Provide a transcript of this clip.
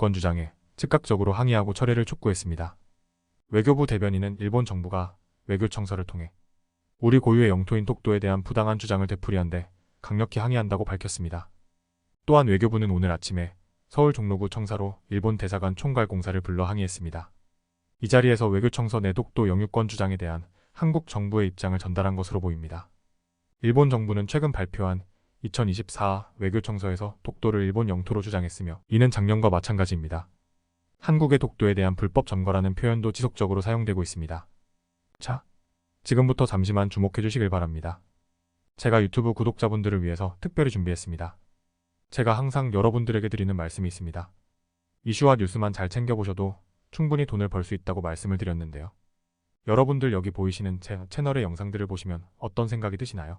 영유권 주장에 즉각적으로 항의하고 철회를 촉구했습니다. 외교부 대변인은 일본 정부가 외교청서를 통해 우리 고유의 영토인 독도에 대한 부당한 주장을 되풀이한데 강력히 항의한다고 밝혔습니다. 또한 외교부는 오늘 아침에 서울 종로구 청사로 일본 대사관 총괄 공사를 불러 항의했습니다. 이 자리에서 외교청서 내 독도 영유권 주장에 대한 한국 정부의 입장을 전달한 것으로 보입니다. 일본 정부는 최근 발표한 2024 외교청서에서 독도를 일본 영토로 주장했으며 이는 작년과 마찬가지입니다. 한국의 독도에 대한 불법 점거라는 표현도 지속적으로 사용되고 있습니다. 자, 지금부터 잠시만 주목해 주시길 바랍니다. 제가 유튜브 구독자분들을 위해서 특별히 준비했습니다. 제가 항상 여러분들에게 드리는 말씀이 있습니다. 이슈와 뉴스만 잘 챙겨보셔도 충분히 돈을 벌 수 있다고 말씀을 드렸는데요. 여러분들 여기 보이시는 제 채널의 영상들을 보시면 어떤 생각이 드시나요?